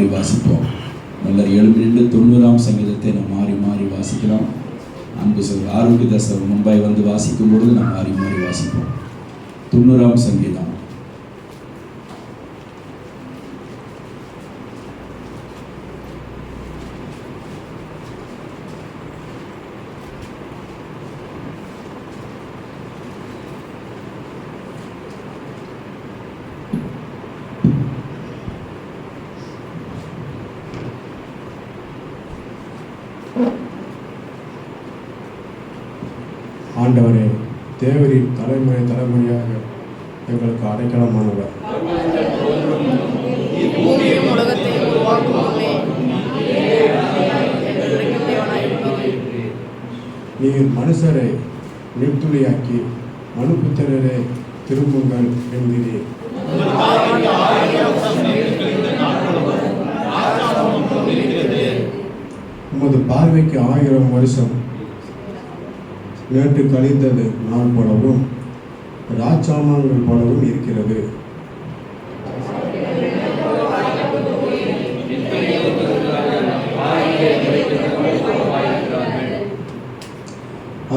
மாறி வாசிப்போம். நல்லர் எழுபது ரெண்டு தொண்ணூறாம் சங்கீதத்தை நாம் மாறி மாறி வாசிக்கலாம். அன்பு சொல் ஆரோக்கியதாசர் மும்பை வந்து வாசிக்கும் பொழுது நாம் மாறி மாறி வாசிப்போம். தொண்ணூறாம் சங்கீதம். ஆண்டவரே தேவரின் தலைமுறை தலைமுறையாக எங்களுக்கு அடைக்கலமானவர். நீர் மனுஷரை நிர்துளியாக்கி மனுபுத்திரரே திரும்புங்கள் என்கிறீர். உமது பார்வைக்கு ஆயிரம் வருஷம். நேற்று கழித்தது நாள் போலவும் ராஜாமான்கள் போலவும் இருக்கிறது.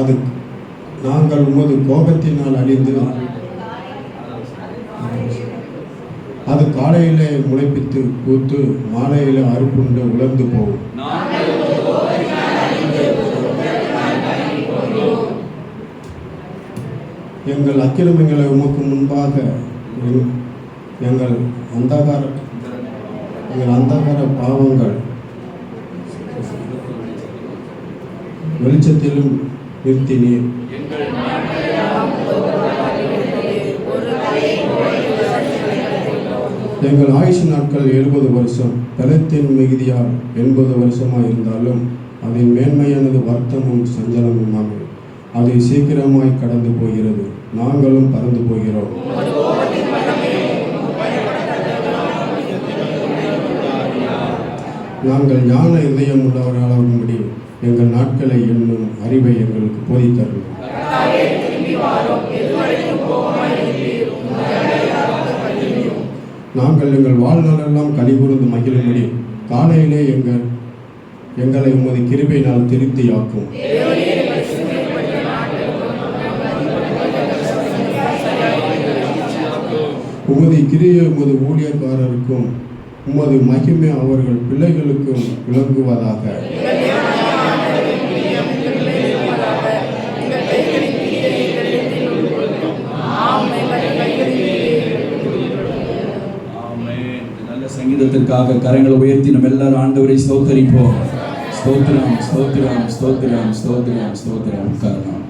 அது நாங்கள் உமது கோபத்தினால் அழிந்து அது காலையிலே முளைப்பித்து பூத்து மாலையிலே அறுப்புண்டு உலர்ந்து போகும். எங்கள் அக்கிரமங்களை உமக்கு முன்பாக எங்கள் அந்தகார எங்கள் அந்தகார பாவங்கள் வெளிச்சத்திலும் நிறுத்தினீர். எங்கள் ஆயுஷ் நாட்கள் எழுபது வருஷம். பலத்தின் மிகுதியால் எண்பது வருஷமாக இருந்தாலும் அதன் மேன்மையானது வருத்தமும் சஞ்சலமுமாக அது சீக்கிரமாய் கடந்து போகிறது. நாங்களும் பறந்து போகிறோம். நாங்கள் ஞான இதயம் உள்ளவர்களாகும்படி எங்கள் நாட்களை எண்ணும் அறிவை எங்களுக்கு போதித்தரும் நாங்கள் எங்கள் வாழ்நாளெல்லாம் கலிகூர்ந்து மகிழும்படி காலையிலே எங்கள் எங்களை உமது கிருபையினால் திருப்தியாக்கும். உமது கிரியை உமது ஊழியக்காரருக்கும் உமது மகிமை அவர்கள் பிள்ளைகளுக்கும் விளங்குவதாக. நல்ல சங்கீதத்திற்காக கரங்களை உயர்த்தி நம்ம எல்லாரும் ஆண்டவரை ஸ்தோத்தரிப்போம். ஸ்தோத்திரம் ஸ்தோத்திரம் ஸ்தோத்திரம் ஸ்தோத்திரம் ஸ்தோத்திரம். காரணம்.